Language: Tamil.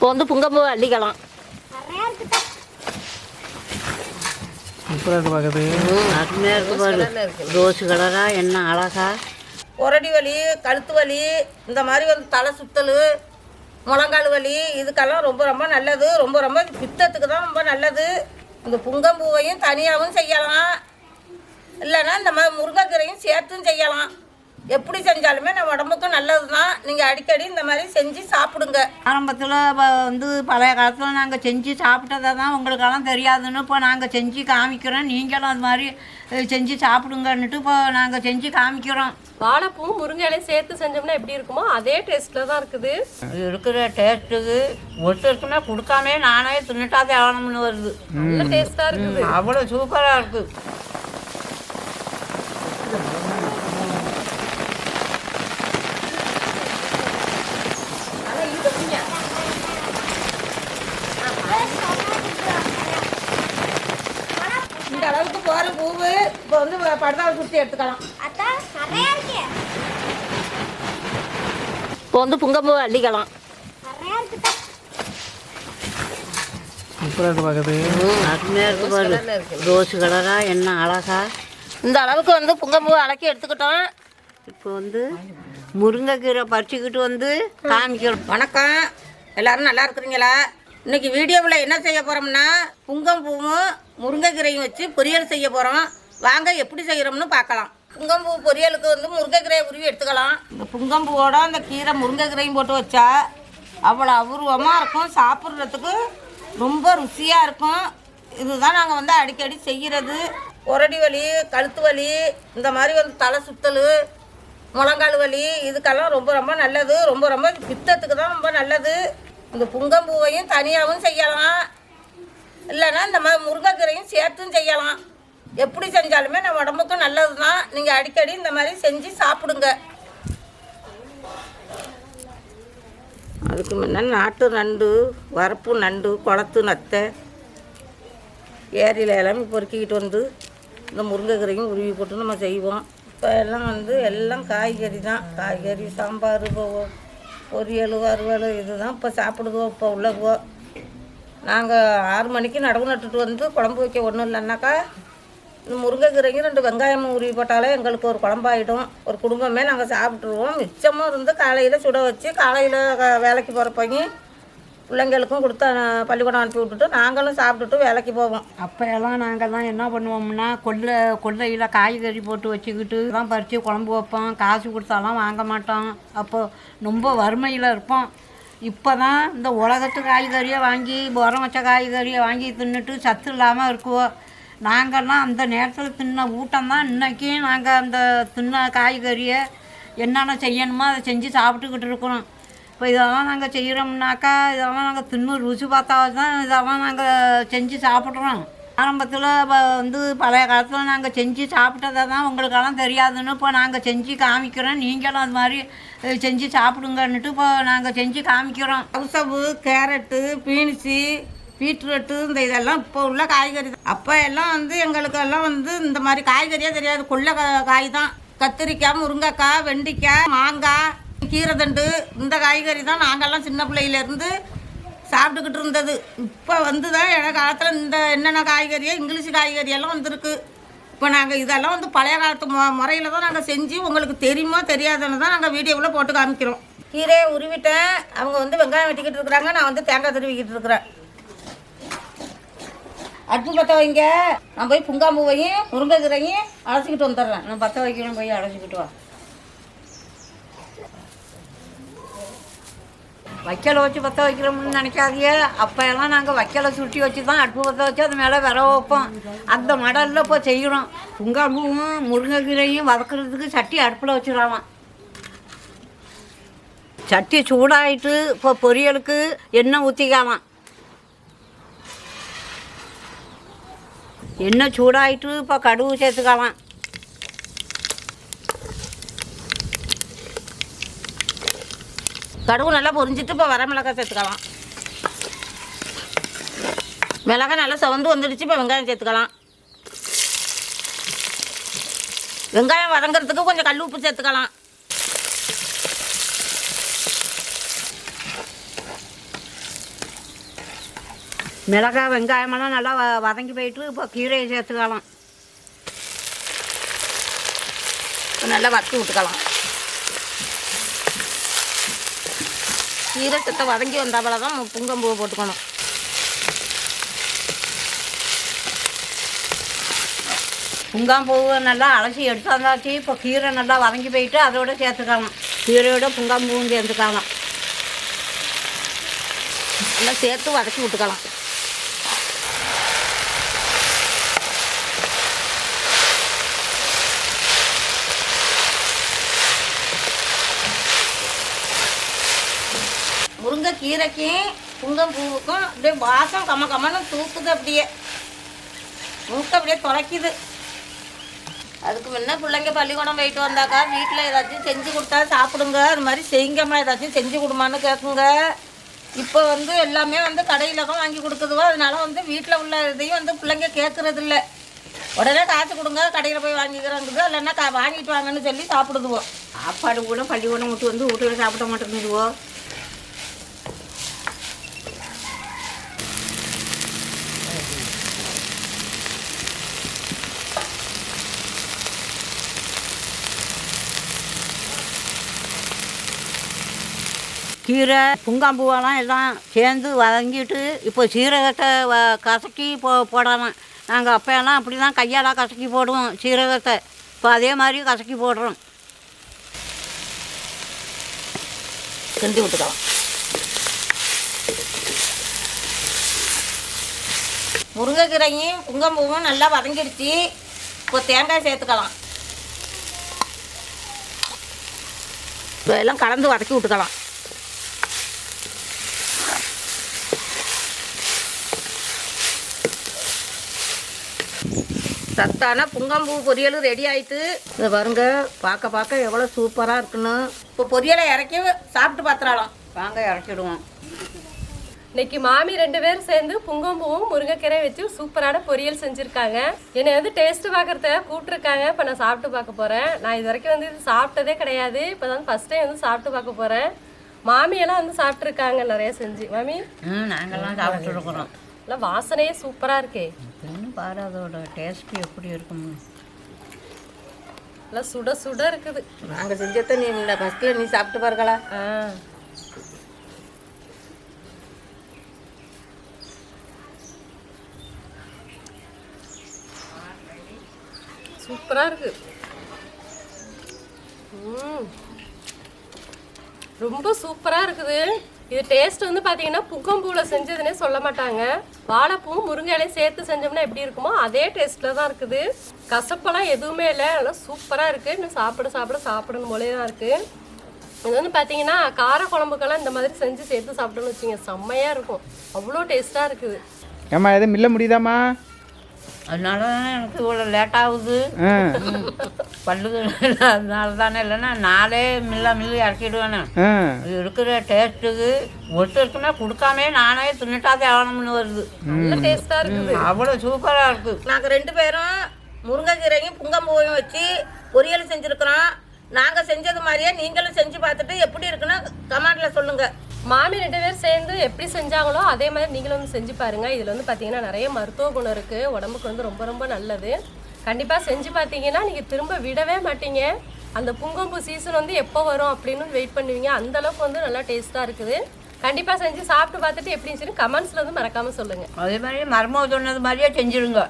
இப்போ வந்து புங்கம்பூ அள்ளிக்கலாம். அருமையாக இருக்கு ரோஸ் கலரா என்ன அழகா. உரடி வலி கழுத்து வலி இந்த மாதிரி வந்து தலை சுத்தல் முழங்கால் வலி இதுக்கெல்லாம் ரொம்ப ரொம்ப நல்லது. ரொம்ப ரொம்ப பித்தத்துக்கு தான் ரொம்ப நல்லது. இந்த புங்கம்பூவையும் தனியாகவும் செய்யலாம். இல்லைன்னா இந்த மாதிரி முருங்கைக்கீரையும் சேர்த்தும் செய்யலாம். எப்படி செஞ்சாலுமே நம்ம உடம்புக்கு நல்லது தான் நீங்கள் அடிக்கடி இந்த மாதிரி செஞ்சு சாப்பிடுங்க. ஆரம்பத்தில் வந்து பழைய காலத்தில் நாங்கள் செஞ்சு சாப்பிட்டதை தான் உங்களுக்கெல்லாம் தெரியாதுன்னு இப்போ நாங்கள் செஞ்சு காமிக்கிறோம். நீங்களும் அது மாதிரி செஞ்சு சாப்பிடுங்கன்னுட்டு இப்போ நாங்கள் செஞ்சு காமிக்கிறோம். வாழைப்பூ முருங்கை இலையும் சேர்த்து செஞ்சோம்னா எப்படி இருக்குமோ அதே டேஸ்ட்டில் தான் இருக்குது. இருக்கிற டேஸ்ட்டுக்கு ஒருத்தருக்குன்னா கொடுக்காமே நானே தின்னுட்டாதே ஆகணும்னு வருது. நல்ல டேஸ்ட்டாக இருக்குது. அவ்வளோ சூப்பராக இருக்குது இந்த அளவுக்கு போகிற பூவு இப்போ படுதாவை சுற்றி எடுத்துக்கலாம். இப்போ வந்து புங்கம்பூ அள்ளிக்கலாம். சூப்பராக இருக்கு பார்க்குறது. அருமையாக இருக்கு பாரு. ரோஸ் கலரா என்ன அழகா. இந்த அளவுக்கு வந்து புங்கம்பூ அலக்கி எடுத்துக்கிட்டோம். இப்போ வந்து முருங்கைக்கீரை பறிச்சுக்கிட்டு வந்து காமிக்கிறோம். வணக்கம். எல்லாரும் நல்லா இருக்கிறீங்களா? இன்னைக்கு வீடியோவில் என்ன செய்ய போகிறோம்னா புங்கம்பூவும் முருங்கைக்கீரையும் வச்சு பொரியல் செய்ய போகிறோம் வாங்க எப்படி செய்கிறோம்னு பார்க்கலாம். புங்கம்பூ பொரியலுக்கு வந்து முருங்கைக்கீரையை உருவி எடுத்துக்கலாம். இந்த புங்கம்பூவோட அந்த கீரை முருங்கைக்கீரையும் போட்டு வச்சா அவ்வளோ அபூர்வமாக இருக்கும். சாப்பிட்றதுக்கு ரொம்ப ருசியாக இருக்கும். இதுதான் நாங்கள் வந்து அடிக்கடி செய்கிறது உரடி வலி கழுத்து வலி இந்த மாதிரி வந்து தலை சுத்தல் முழங்கால் வலி இதுக்கெல்லாம் ரொம்ப ரொம்ப நல்லது. ரொம்ப ரொம்ப பித்தத்துக்கு தான் ரொம்ப நல்லது. இந்த புங்கம்பூவையும் தனியாகவும் செய்யலாம். இல்லைன்னா இந்த மாதிரி முருங்கைக்கீரையும் சேர்த்தும் செய்யலாம். எப்படி செஞ்சாலுமே நம்ம உடம்புக்கும் நல்லது தான் நீங்கள் அடிக்கடி இந்த மாதிரி செஞ்சு சாப்பிடுங்க. அதுக்கு முன்ன நாட்டு நண்டு வரப்பு நண்டு குளத்து நத்தை ஏரியில் எல்லாமே பொறுக்கிக்கிட்டு வந்து இந்த முருங்கைக்கீரையும் உருவி போட்டு நம்ம செய்வோம். இப்போ எல்லாம் வந்து எல்லாம் காய்கறி தான். காய்கறி சாம்பார் பொ- பொரியல் வறுவல் இதுதான் இப்போ சாப்பிடுவோம் இப்போ உள்ளவோ நாங்கள் ஆறு மணிக்கு நடவு நட்டுட்டு வந்து குழம்பு வைக்க ஒன்றும் இல்லைன்னாக்கா இந்த ரெண்டு வெங்காயமும் உருவி போட்டாலே எங்களுக்கு ஒரு குழம்பாயிடும். ஒரு குடும்பமே நாங்கள் சாப்பிட்ருவோம் மிச்சமும் இருந்து காலையில் சுட வச்சு காலையில் வேலைக்கு போகிறப்பங்க பிள்ளைங்களுக்கும் கொடுத்து பள்ளிக்கூடம் அனுப்பி விட்டுட்டு நாங்களும் சாப்பிட்டுட்டு வேலைக்கு போவோம். அப்போ எல்லாம் நாங்கள்லாம் என்ன பண்ணுவோம்னா கொள்ளை கொள்ளையில் காய்கறி போட்டு வச்சுக்கிட்டு தான் பறித்து குழம்பு வைப்போம். காசு கொடுத்தாலாம் வாங்க மாட்டோம். அப்போது ரொம்ப வறுமையில் இருப்போம். இப்போ தான் இந்த உலகத்து காய்கறியை வாங்கி உரம் வச்ச காய்கறியை வாங்கி தின்னுட்டு சத்து இல்லாமல் இருக்குவோம் நாங்கள்லாம் அந்த நேரத்தில் தின்ன ஊட்டம் தான் இன்றைக்கும் நாங்கள் அந்த தின்ன காய்கறியை என்னென்ன செய்யணுமோ அதை செஞ்சு சாப்பிட்டுக்கிட்டு இருக்கிறோம். இப்போ இதெல்லாம் நாங்கள் செய்கிறோம்னாக்கா இதெல்லாம் நாங்கள் தின்னு ருசி பார்த்தா தான் இதெல்லாம் நாங்கள் செஞ்சு சாப்பிட்றோம். ஆரம்பத்தில் வந்து பழைய காலத்தில் நாங்கள் செஞ்சு சாப்பிட்டதை தான் உங்களுக்கெல்லாம் தெரியாதுன்னு இப்போ நாங்கள் செஞ்சு காமிக்கிறோம். நீங்களும் அது மாதிரி செஞ்சு சாப்பிடுங்கன்னுட்டு இப்போ நாங்கள் செஞ்சு காமிக்கிறோம். கவுசவு கேரட்டு பீன்ஸு பீட்ரூட்டு இந்த இதெல்லாம் இப்போ உள்ள காய்கறி தான். அப்போ எல்லாம் வந்து எங்களுக்கு எல்லாம் வந்து இந்த மாதிரி காய்கறியே தெரியாது. கொள்ளை கா- காய் தான் கத்திரிக்காய் முருங்கைக்காய் வெண்டைக்காய் மாங்காய் கீரை தண்டு இந்த காய்கறி தான் நாங்கள்லாம் சின்ன பிள்ளையிலேருந்து சாப்பிட்டுக்கிட்டு இருந்தது. இப்போ வந்து தான் என காலத்தில் இந்த என்னென்ன காய்கறியோ இங்கிலீஷ் காய்கறியெல்லாம் வந்திருக்கு. இப்போ நாங்கள் இதெல்லாம் வந்து பழைய காலத்து மு முறையில் தான் நாங்கள் செஞ்சு உங்களுக்கு தெரியுமோ தெரியாதுன்னு தான் நாங்கள் வீடியோவில் போட்டு காமிக்கிறோம். கீரையை உருவிட்டேன். அவங்க வந்து வெங்காயம் வெட்டிக்கிட்டு இருக்கிறாங்க. நான் வந்து தேங்காய் திருவிக்கிட்டு இருக்கிறேன். அடுப்பு பற்ற வைங்க. நான் போய் புங்காம்பூவையும் முருங்கைக்கீரையும் அழைச்சிக்கிட்டு வந்துடுறேன். நான் பற்ற வைக்கணும் போய் அழைச்சிக்கிட்டு வா. வைக்கலை வச்சு பற்ற வைக்கிறோம்னு நினைக்காதியே அப்போ எல்லாம் நாங்கள் வைக்கலை சுட்டி வச்சு தான் அடுப்பு பற்ற வச்சு அது மேலே விர வைப்போம். அந்த மடலில் இப்போ செய்கிறோம் புங்காம்பூவும் முருங்கைக்கீரையும் வதக்குறதுக்கு சட்டி அடுப்பில் வச்சிடலாம் சட்டி சூடாயிட்டு இப்போ பொரியலுக்கு எண்ணெய் ஊற்றிக்கலாம் எண்ணெய் சூடாயிட்டு இப்போ கடுகு சேர்த்துக்கலாம் கடுகு நல்லா பொரிஞ்சிட்டு இப்போ வரமிளகாய் சேர்த்துக்கலாம். மிளகாய் நல்லா சவந்து வந்துடுச்சு இப்போ வெங்காயம் சேர்த்துக்கலாம். வெங்காயம் வதங்கிறதுக்கு கொஞ்சம் கல் உப்பு சேர்த்துக்கலாம். மிளகாய் வெங்காயமெல்லாம் நல்லா வ வதங்கி போயிட்டு இப்போ கீரையை சேர்த்துக்கலாம். நல்லா வதக்கி விட்டுக்கலாம். சீரகத்தை வதங்கி வந்தாப்புல தான் புங்கம்பூவை போட்டுக்கணும். புங்காம்பூவை நல்லா அலசி எடுத்து வந்தாச்சு இப்போ கீரை நல்லா வதங்கி போயிட்டு அதோட சேர்த்துக்கலாம். கீரையோட புங்காம்பூவும் சேர்த்துக்கலாம். நல்லா சேர்த்து வதக்கி விட்டுக்கலாம். முருங்கை கீரைக்கும் புங்கம்பூவுக்கும் அப்படியே வாசம் கம கமன்னு தூக்குது அப்படியே. மூக்க அப்படியே தொலைக்குது. அதுக்கு முன்ன பிள்ளைங்க பள்ளிக்கூடம் போயிட்டு வந்தாக்கா வீட்டில் ஏதாச்சும் செஞ்சு கொடுத்தா சாப்பிடுங்க. அது மாதிரி செய்யுங்கம்மா ஏதாச்சும் செஞ்சு கொடுமான்னு கேட்குங்க இப்போ வந்து எல்லாமே வந்து கடையில் தான் வாங்கி கொடுக்குதுவோ அதனால வந்து வீட்டில் உள்ள இதையும் வந்து பிள்ளைங்க கேட்குறது இல்லை உடனே காசு கொடுங்க கடையில் போய் வாங்கிக்கிறாங்குது. இல்லைன்னா கா வாங்கிட்டு வாங்கன்னு சொல்லி சாப்பிடுதுவோ. சாப்பாடு கூட பள்ளிக்கூடம் விட்டு வந்து வீட்டில் சாப்பிட மாட்டேங்குதுவோ. கீரை புங்காம்பூவெல்லாம் எல்லாம் சேர்ந்து வதங்கிட்டு இப்போ சீரகத்தை வ கசக்கி போ போடலாம் நாங்கள் அப்போயெல்லாம் அப்படி தான் கையால் கசக்கி போடுவோம் சீரகத்தை. இப்போ அதே மாதிரி கசக்கி போடுறோம். கிண்டி விட்டுக்கலாம் முருங்கைக்கீரையும் குங்கம்பூவும் நல்லா வதங்கிடுச்சு. இப்போ தேங்காய் சேர்த்துக்கலாம். இப்போ எல்லாம் கலந்து வதக்கி விட்டுக்கலாம். சத்தான புங்கம்பூ பொரியல் ரெடி ஆயிட்டு. இதை பாருங்க பார்க்க பார்க்க எவ்வளோ சூப்பராக இருக்குன்னு. இப்போ பொரியலை இறக்கி சாப்பிட்டு பார்த்துடலாம். வாங்க இறக்கிடுவோம் இன்னைக்கு மாமி ரெண்டு பேரும் சேர்ந்து புங்கம்பூவும் முருங்கைக்கீரை வச்சு சூப்பரான பொரியல் செஞ்சுருக்காங்க. என்னை வந்து டேஸ்ட் பார்க்குறத கூப்பிட்ருக்காங்க இப்போ நான் சாப்பிட்டு பார்க்க போகிறேன் நான் இது வரைக்கும் வந்து இது சாப்பிட்டதே கிடையாது. இப்போ தான் ஃபஸ்ட் டைம் வந்து சாப்பிட்டு பார்க்க போகிறேன் மாமியெல்லாம் வந்து சாப்பிட்ருக்காங்க நிறைய செஞ்சு. மாமி? ம் நாங்கள்லாம் சாப்பிட்டு இருக்கிறோம். இல்லை வாசனையே சூப்பராக இருக்கே. இன்னும் பாரு அதோட டேஸ்ட் எப்படி இருக்கும்னு நல்லா சுட சுட இருக்குது. நாங்கள் செஞ்சதை நீ இந்த ஃபஸ்ட்டில் நீ சாப்பிட்டு பாருங்களா. ஆ. சூப்பரா இருக்கு. ம். ரொம்ப சூப்பரா இருக்குது. இது டேஸ்ட் வந்து பார்த்தீங்கன்னா புக்கம்பூவில் செஞ்சதுன்னே சொல்ல மாட்டாங்க. வாழைப்பூவும் முருங்கையிலையும் சேர்த்து செஞ்சோம்னா எப்படி இருக்குமோ அதே டேஸ்ட்டில் தான் இருக்குது. கசப்பெல்லாம் எதுவுமே இல்லை. நல்லா சூப்பராக இருக்குது இன்னும் சாப்பிட சாப்பிட சாப்பிடணும் போலே தான் இருக்குது இது வந்து பார்த்தீங்கன்னா கார குழம்புக்கெல்லாம் இந்த மாதிரி செஞ்சு சேர்த்து சாப்பிட்டோம்னு வச்சுங்க செம்மையாக இருக்கும். அவ்வளோ டேஸ்ட்டாக இருக்குது. ஏம்மா எதுவும் மில்ல முடியுதாம்மா? அதனால தானே எனக்கு இவ்வளோ லேட் ஆகுது. பல்லு அதனால தானே இல்லைன்னா நாளே மில்ல மில்லு இறக்கிடுவேனே. இருக்கிற டேஸ்ட்டுக்கு ஒருத்தருக்குன்னா கொடுக்காமே நானே தின்னுட்டாதே ஆகணும்னு வருது. நல்ல டேஸ்ட்டாக இருக்குது. அவ்வளோ சூப்பராக இருக்குது நாங்கள் ரெண்டு பேரும் முருங்கைக்கீரையும் புங்கம்பூவையும் வச்சு பொரியல் செஞ்சுருக்குறோம். நாங்கள் செஞ்சது மாதிரியே நீங்களும் செஞ்சு பார்த்துட்டு எப்படி இருக்குன்னு கமெண்டில் சொல்லுங்கள் மாமி ரெண்டு பேர் சேர்ந்து எப்படி செஞ்சாங்களோ அதே மாதிரி நீங்களும் வந்து செஞ்சு பாருங்க. இதில் வந்து பார்த்தீங்கன்னா நிறைய மருத்துவ குணம் இருக்குது உடம்புக்கு வந்து ரொம்ப ரொம்ப நல்லது. கண்டிப்பாக செஞ்சு பார்த்தீங்கன்னா நீங்கள் திரும்ப விடவே மாட்டீங்க. அந்த புங்கம்பூ சீசன் வந்து எப்போ வரும் அப்படின்னு வெயிட் பண்ணுவீங்க. அந்த அளவுக்கு வந்து நல்லா டேஸ்ட்டாக இருக்குது. கண்டிப்பாக செஞ்சு சாப்பிட்டு பார்த்துட்டு எப்படி இருந்துச்சுன்னு கமெண்ட்ஸில் வந்து மறக்காமல் சொல்லுங்கள் அதே மாதிரி மருமக சொன்னது மாதிரியே செஞ்சுருங்க.